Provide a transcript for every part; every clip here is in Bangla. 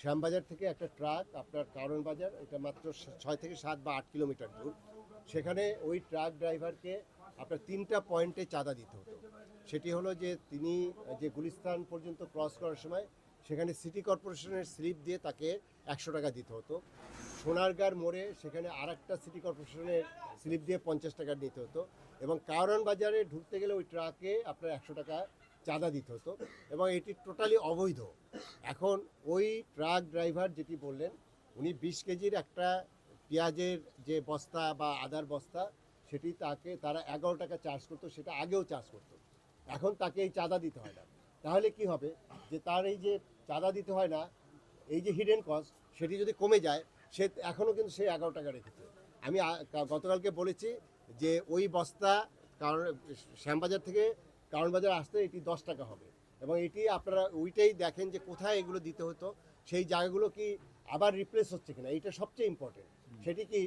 শ্যামবাজার থেকে একটা ট্রাক, আপনার কারণ বাজার এটা মাত্র ছয় থেকে সাত বা আট কিলোমিটার দূর। সেখানে ওই ট্রাক ড্রাইভারকে আপনার তিনটা পয়েন্টে চাঁদা দিতে হতো। সেটি হলো যে তিনি, যে গুলিস্তান পর্যন্ত ক্রস করার সময় সেখানে সিটি কর্পোরেশনের স্লিপ দিয়ে তাকে একশো টাকা দিতে হতো। সোনারগাঁর মোড়ে সেখানে আর একটা সিটি কর্পোরেশনের স্লিপ দিয়ে পঞ্চাশ টাকা নিতে হতো। এবং কারণ বাজারে ঢুকতে গেলে ওই ট্রাকে আপনার একশো টাকা চাঁদা দিতে হতো এবং এটি টোটালি অবৈধ। এখন ওই ট্রাক ড্রাইভার যেটি বললেন, উনি বিশ কেজির একটা পেঁয়াজের যে বস্তা বা আদার বস্তা, সেটি তাকে, তারা এগারো টাকা চার্জ করতো, সেটা আগেও চার্জ করতো। এখন তাকে এই চাঁদা দিতে হয় না। তাহলে কি হবে যে তার এই যে চাঁদা দিতে হয় না, এই যে হিডেন কস্ট সেটি যদি কমে যায়, সে এখনও কিন্তু সে এগারো টাকা রেখেছে। আমি গতকালকে বলেছি যে ওই বস্তা কারণ শ্যামবাজার থেকে কারণ বাজার আসতে এটি দশ টাকা হবে। এবং এটি আপনারা ওইটাই দেখেন যে কোথায় এগুলো দিতে হতো সেই জায়গাগুলো কি আবার রিপ্লেস হচ্ছে কিনা এইটা সবচেয়ে ইম্পর্টেন্ট সেটি কি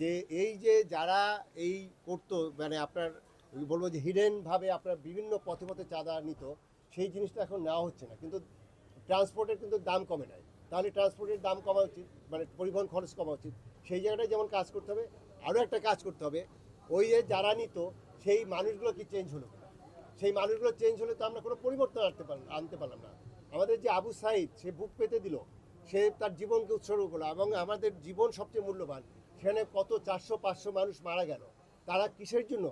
যে এই যে যারা এই করতো মানে আপনার বলব যে হিডেনভাবে আপনার বিভিন্ন পথে পথে চাঁদা নিত সেই জিনিসটা এখন নেওয়া হচ্ছে না। কিন্তু ট্রান্সপোর্টের কিন্তু দাম কমে নাই। তাহলে ট্রান্সপোর্টের দাম কমা উচিত মানে পরিবহন খরচ কমা উচিত। সেই জায়গাটায় যেমন কাজ করতে হবে আরও একটা কাজ করতে হবে। ওই যে যারা নিত সেই মানুষগুলো কি চেঞ্জ হলো সেই মানুষগুলো চেঞ্জ হলে তো আমরা কোনো পরিবর্তন আনতে পারলাম আনতে পারলাম না। আমাদের যে আবু সাইদ, সে বুক পেতে দিল। সে তার জীবনকে উৎসর্গ করল এবং আমাদের জীবন সবচেয়ে মূল্যবান। সেখানে কত চারশো, পাঁচশো মানুষ মারা গেল। তারা কিসের জন্য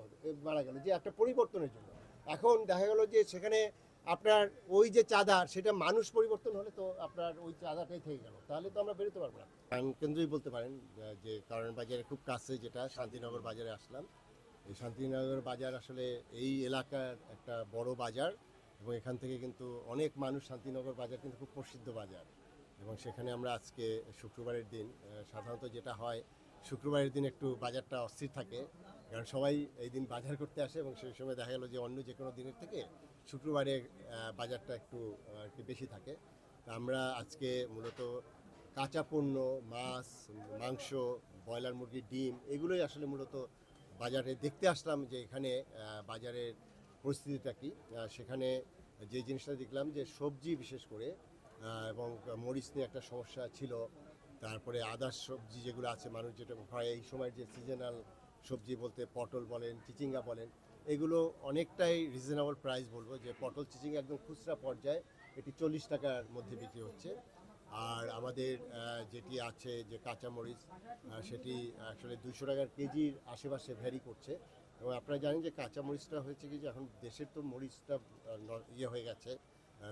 মারা গেল? যে একটা পরিবর্তনের জন্য। এখন দেখা গেল যে সেখানে আপনার ওই যে চাঁদা, সেটা মানুষ পরিবর্তন হলে তো আপনার ওই চাঁদাটাই থেকে গেল। তাহলে তো আমরা বেরোতে পারব না। কেন্দ্রই বলতে পারেন যে কারণ বাজারে খুব কাছে যেটা, শান্তিনগর বাজারে আসলাম। এই শান্তিনগর বাজার আসলে এই এলাকার একটা বড় বাজার এবং এখান থেকে কিন্তু অনেক মানুষ শান্তিনগর বাজার কিন্তু খুব প্রসিদ্ধ বাজার। এবং সেখানে আমরা আজকে শুক্রবারের দিন সাধারণত যেটা হয় শুক্রবারের দিন একটু বাজারটা অস্থির থাকে কারণ সবাই এই দিন বাজার করতে আসে এবং সেই সময় দেখা গেলো যে অন্য যে কোনো দিনের থেকে শুক্রবারে বাজারটা একটু আহ, একটু বেশি থাকে। তা আমরা আজকে মূলত কাঁচা পণ্য মাছ মাংস ব্রয়লার মুরগির ডিম এগুলোই আসলে মূলত বাজারে দেখতে আসলাম যে এখানে বাজারের পরিস্থিতিটা কি। সেখানে যে জিনিসটা দেখলাম যে সবজি বিশেষ করে এবং মরিচ নিয়ে একটা সমস্যা ছিল। তারপরে আদার্স সবজি যেগুলো আছে, মানুষ যেটা হয় এই সময় যে সিজনাল সবজি বলতে পটল বলেন, চিচিঙ্গা বলেন, এগুলো অনেকটাই রিজনেবল প্রাইস বলব যে পটল, চিচিঙ্গা একদম খুচরা পর্যায়ে এটি চল্লিশ টাকার মধ্যে বিক্রি হচ্ছে। আর আমাদের যেটি আছে যে কাঁচামরিচ সেটি আসলে দুশো টাকার কেজির আশেপাশে ভ্যারি করছে। এবং আপনারা জানেন যে কাঁচামরিচটা হয়েছে কি যে এখন দেশের তো মরিচটা ইয়ে হয়ে গেছে।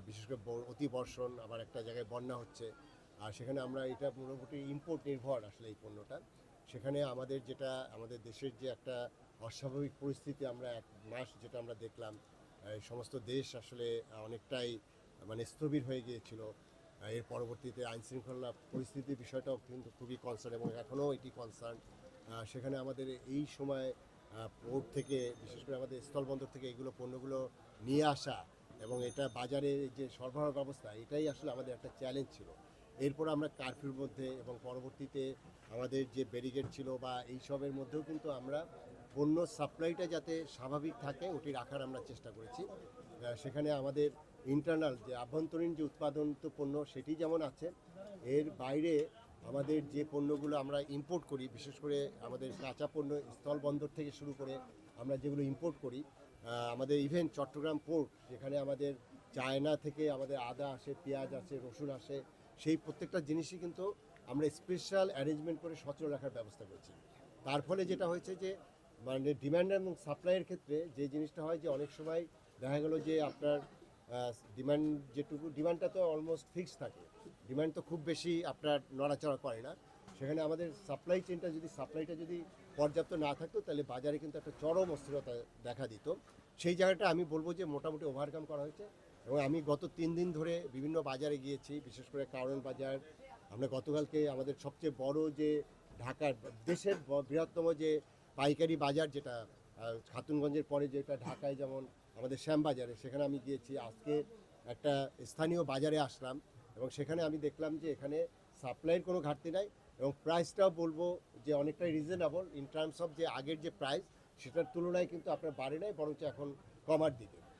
বিশেষ করে ব- অতি বর্ষণ আবার একটা জায়গায় বন্যা হচ্ছে। আর সেখানে আমরা এটা মোটামুটি ইম্পোর্ট নির্ভর আসলে এই পণ্যটা। সেখানে আমাদের যেটা, আমাদের দেশের যে একটা অস্বাভাবিক পরিস্থিতি আমরা এক মাস যেটা আমরা দেখলাম সমস্ত দেশ আসলে অনেকটাই মানে স্থবির হয়ে গিয়েছিল। এর পরবর্তীতে আইন শৃঙ্খলা পরিস্থিতির বিষয়টাও কিন্তু খুবই কনসার্ন এবং এখনও এটি কনসার্ন সেখানে আমাদের এই সময় পোর্ট থেকে, বিশেষ করে আমাদের স্থলবন্দর থেকে এগুলো পণ্যগুলো নিয়ে আসা এবং এটা বাজারে যে সরবরাহ ব্যবস্থা, এটাই আসলে আমাদের একটা চ্যালেঞ্জ ছিল। এরপর আমরা কারফিউর মধ্যে এবং পরবর্তীতে আমাদের যে ব্যারিগেড ছিল বা এইসবের মধ্যেও কিন্তু আমরা পণ্য সাপ্লাইটা যাতে স্বাভাবিক থাকে, ওটি রাখার আমরা চেষ্টা করেছি। সেখানে আমাদের ইন্টারনাল যে আভ্যন্তরীণ যে উৎপাদনিত পণ্য সেটি যেমন আছে, এর বাইরে আমাদের যে পণ্যগুলো আমরা ইম্পোর্ট করি, বিশেষ করে আমাদের কাঁচা পণ্য স্থলবন্দর থেকে শুরু করে আমরা যেগুলো ইম্পোর্ট করি আমাদের ইভেন চট্টগ্রাম পোর্ট যেখানে আমাদের চায়না থেকে আমাদের আদা আসে, পেঁয়াজ আসে, রসুন আসে, সেই প্রত্যেকটা জিনিসই কিন্তু আমরা স্পেশাল অ্যারেঞ্জমেন্ট করে সচল রাখার ব্যবস্থা করেছি। তার ফলে যেটা হয়েছে যে মানে ডিমান্ড এবং সাপ্লাইয়ের ক্ষেত্রে যে জিনিসটা হয় যে অনেক সময় দেখা গেলো যে আপনার ডিমান্ড যেটুকু ডিমান্ডটা তো অলমোস্ট ফিক্স থাকে। ডিমান্ড তো খুব বেশি আপনার নড়াচড়া করে না। সেখানে আমাদের সাপ্লাই চেনটা যদি সাপ্লাইটা যদি পর্যাপ্ত না থাকতো, তাহলে বাজারে কিন্তু একটা চরম অস্থিরতা দেখা দিত। সেই জায়গাটা আমি বলব যে মোটামুটি ওভারকাম করা হয়েছে এবং আমি গত তিন দিন ধরে বিভিন্ন বাজারে গিয়েছি, বিশেষ করে কারণ বাজার। আমরা গতকালকে আমাদের সবচেয়ে বড় যে ঢাকার দেশের বৃহত্তম যে পাইকারি বাজার যেটা খাতুনগঞ্জের পরে যেটা ঢাকায় যেমন আমাদের শ্যামবাজারে, সেখানে আমি গিয়েছি। আজকে একটা স্থানীয় বাজারে আসলাম এবং সেখানে আমি দেখলাম যে এখানে সাপ্লাইয়ের কোনো ঘাটতি নাই এবং প্রাইসটাও বলব যে অনেকটাই রিজনেবল ইন টার্মস অফ যে আগের যে প্রাইস সেটার তুলনায় কিন্তু আপনার বাড়ে নাই, বরঞ্চ এখন কমার দিকে